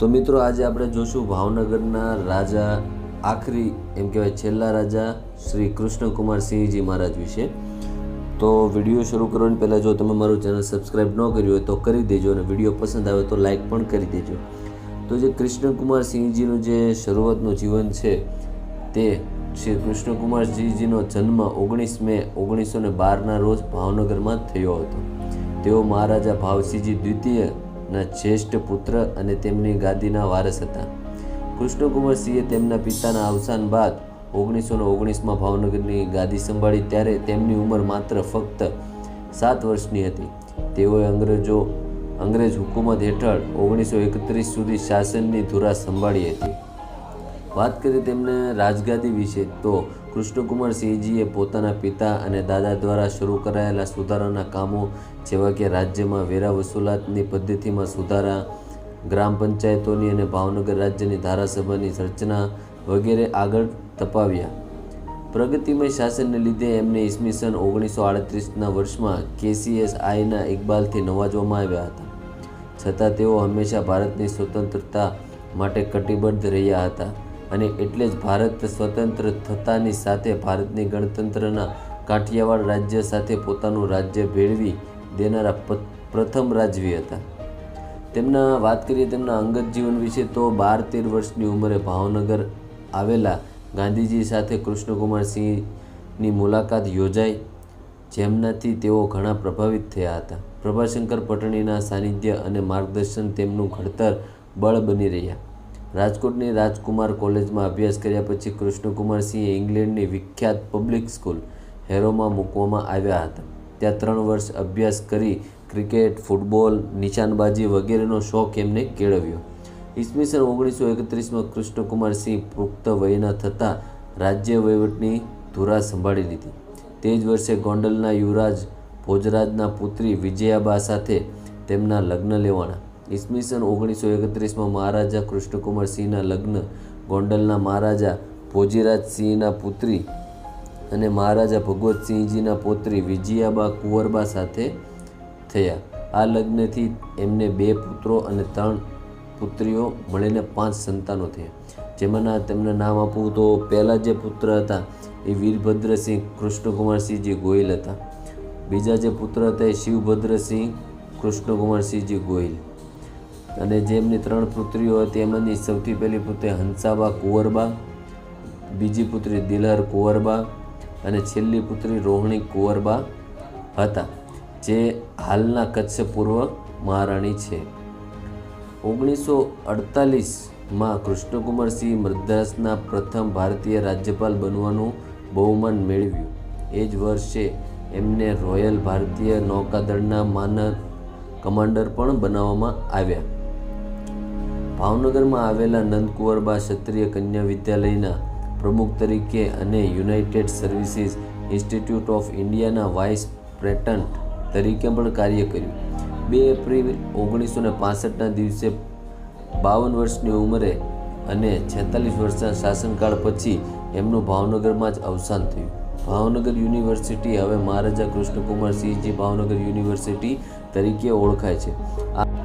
તો મિત્રો આજે આપણે જોશું ભાવનગરના રાજા આખરી, એમ કહેવાય છેલ્લા રાજા શ્રી કૃષ્ણકુમાર સિંહજી મહારાજ વિશે. તો વીડિયો શરૂ કરવાની પહેલાં જો તમે મારું ચેનલ સબસ્ક્રાઈબ ન કર્યું હોય તો કરી દેજો અને વીડિયો પસંદ આવે તો લાઈક પણ કરી દેજો. તો જે કૃષ્ણકુમાર સિંહજીનું જે શરૂઆતનું જીવન છે, તે શ્રી કૃષ્ણકુમારસિંહજીનો જન્મ ઓગણીસ મે ઓગણીસો ને બારના રોજ ભાવનગરમાં થયો હતો. તેઓ મહારાજા ભાવસિંહજી દ્વિતીયના જ્યેષ્ઠ પુત્ર અને તેમની ગાદીના વારસ હતા. કૃષ્ણકુમાર સિંહે તેમના પિતાના અવસાન બાદ ઓગણીસો ને ઓગણીસમાં ભાવનગરની ગાદી સંભાળી ત્યારે તેમની ઉંમર માત્ર ફક્ત સાત વર્ષની હતી. તેઓએ અંગ્રેજો, અંગ્રેજ હુકુમત હેઠળ ઓગણીસો એકત્રીસ સુધી શાસનની ધુરા સંભાળી હતી. વાત કરીએ તેમને રાજગાદી વિશે, તો કૃષ્ણકુમાર સિંહજીએ પોતાના પિતા અને દાદા દ્વારા શરૂ કરાયેલા સુધારાના કામો, જેવા કે રાજ્યમાં વેરા વસૂલાતની પદ્ધતિમાં સુધારા, ગ્રામ પંચાયતોની અને ભાવનગર રાજ્યની ધારાસભાની રચના વગેરે આગળ તપાવ્યા પ્રગતિમય શાસનને લીધે એમને ઈસવીસન ઓગણીસો આડત્રીસના વર્ષમાં કેસીએસ આઈના ઇકબાલથી નવાજવામાં આવ્યા હતા. છતાં તેઓ હંમેશા ભારતની સ્વતંત્રતા માટે કટિબદ્ધ રહ્યા હતા. અને એટલે જ ભારત સ્વતંત્ર થતાની સાથે ભારતની ગણતંત્રના કાઠિયાવાડ રાજ્ય સાથે પોતાનું રાજ્ય ભેળવી દેનારા પ્રથમ રાજવી હતા. તેમના, વાત કરીએ તેમના અંગત જીવન વિશે તો બાર તેર વર્ષની ઉંમરે ભાવનગર આવેલા ગાંધીજી સાથે કૃષ્ણકુમાર સિંહની મુલાકાત યોજાઈ, જેમનાથી તેઓ ઘણા પ્રભાવિત થયા હતા. પ્રભાશંકર પટણીના સાનિધ્ય અને માર્ગદર્શન તેમનું ઘડતર બળ બની રહ્યા. રાજકોટની રાજકુમાર કોલેજમાં અભ્યાસ કર્યા પછી કૃષ્ણકુમારસિંહે ઇંગ્લેન્ડની વિખ્યાત પબ્લિક સ્કૂલ હેરોમાં મૂકવામાં આવ્યા હતા. ત્યાં ત્રણ વર્ષ અભ્યાસ કરી ક્રિકેટ, ફૂટબોલ, નિશાનબાજી વગેરેનો શોખ એમને કેળવ્યો. ઈસવીસન ઓગણીસો એકત્રીસમાં કૃષ્ણકુમારસિંહ પુખ્ત વયના થતાં રાજ્ય વહીવટની ધુરા સંભાળી લીધી. તે જ વર્ષે ગોંડલના યુવરાજ ભોજરાજના પુત્રી વિજયાબા સાથે તેમના લગ્ન લેવાના. ઈસવીસન ઓગણીસો એકત્રીસમાં મહારાજા કૃષ્ણકુમાર સિંહના લગ્ન, ગોંડલના મહારાજા ભોજીરાજ સિંહના પુત્રી અને મહારાજા ભગવતસિંહજીના પોત્રી વિજયાબા કુંવરબા સાથે થયા. આ લગ્નથી એમને બે પુત્રો અને ત્રણ પુત્રીઓ મળીને પાંચ સંતાનો થયા. જેમાંના તેમને નામ આપવું તો પહેલાં જે પુત્ર હતા એ વીરભદ્રસિંહ કૃષ્ણકુમારસિંહજી ગોહિલ હતા. બીજા જે પુત્ર હતા એ શિવભદ્રસિંહ કૃષ્ણકુમારસિંહજી ગોહિલ અને જેમની ત્રણ પુત્રીઓ હતી, એમાંની સૌથી પહેલી પુત્રી હંસાબા કુંવરબા, બીજી પુત્રી દિલહર કુંવરબા અને છેલ્લી પુત્રી રોહિણી કુંવરબા હતા, જે હાલના કચ્છ પૂર્વ મહારાણી છે. ઓગણીસો અડતાલીસમાં કૃષ્ણકુમારસિંહ મદ્રાસના પ્રથમ ભારતીય રાજ્યપાલ બનવાનું બહુમાન મેળવ્યું. એ જ વર્ષે એમને રોયલ ભારતીય નૌકાદળના માનદ કમાન્ડર પણ બનાવવામાં આવ્યા. ભાવનગરમાં આવેલા નંદકુંવરબા ક્ષત્રિય કન્યા વિદ્યાલયના પ્રમુખ તરીકે અને યુનાઇટેડ સર્વિસીસ ઇન્સ્ટિટ્યૂટ ઓફ ઇન્ડિયાના વાઇસ પ્રેટન્ટ તરીકે પણ કાર્ય કર્યું. બે એપ્રિલ ઓગણીસો ને પાસઠના દિવસે બાવન વર્ષની ઉંમરે અને છેતાલીસ વર્ષના શાસનકાળ પછી એમનું ભાવનગરમાં જ અવસાન થયું. ભાવનગર યુનિવર્સિટી હવે મહારાજા કૃષ્ણકુમાર સિંહજી ભાવનગર યુનિવર્સિટી તરીકે ઓળખાય છે.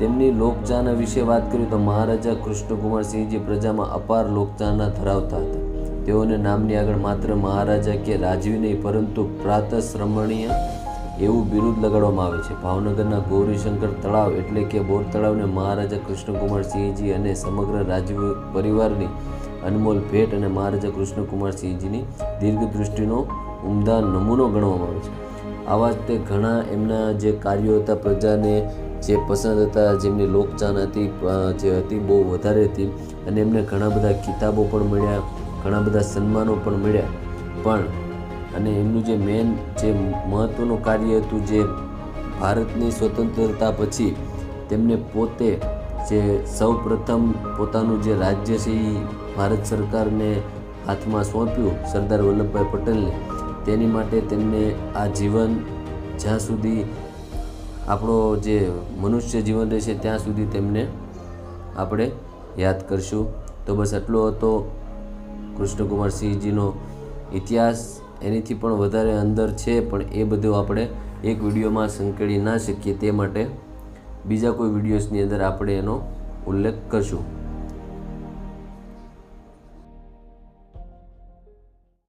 તેમની લોકચાહના વિશે વાત કરીએ તો મહારાજા કૃષ્ણકુમારસિંહજી પ્રજામાં અપાર લોકચાહના ધરાવતા હતા. તેઓને નામની આગળ માત્ર મહારાજા કે રાજવી નહીં, પરંતુ પ્રાતશ્રમણીય એવું બિરુદ લગાડવામાં આવે છે. ભાવનગરના ગૌરીશંકર તળાવ એટલે કે બોર તળાવને મહારાજા કૃષ્ણકુમારસિંહજી અને સમગ્ર રાજવી પરિવારની અનમોલ ભેટ અને મહારાજા કૃષ્ણકુમારસિંહજીની દીર્ઘદૃષ્ટિનો દીર્ઘ દૃષ્ટિનો ઉમદા નમૂનો ગણવામાં આવે છે. આવા જ તે ઘણા એમના જે કાર્યો હતા, પ્રજાને જે પસંદ હતા, જેમની લોકચાન હતી જે હતી, બહુ વધારે હતી. અને એમને ઘણા બધા કિતાબો પણ મળ્યા, ઘણા બધા સન્માનો પણ મળ્યા. પણ, અને એમનું જે મેન જે મહત્ત્વનું કાર્ય હતું, જે ભારતની સ્વતંત્રતા પછી તેમને પોતે જે સૌ પ્રથમ પોતાનું જે રાજ્ય છે એ ભારત સરકારને હાથમાં સોંપ્યું, સરદાર વલ્લભભાઈ પટેલને. તેની માટે તેમને આ જીવન જ્યાં સુધી આપણો જે મનુષ્ય જીવન રહેશે ત્યાં સુધી તેમને આપણે યાદ કરશું. તો બસ આટલો હતો કૃષ્ણકુમાર સિંહજીનો ઇતિહાસ. એનીથી પણ વધારે અંદર છે, પણ એ બધું આપણે એક વિડીયોમાં સંકેળી ના શકીએ તે માટે બીજા કોઈ વિડીયોઝની અંદર આપણે એનો ઉલ્લેખ કરશું.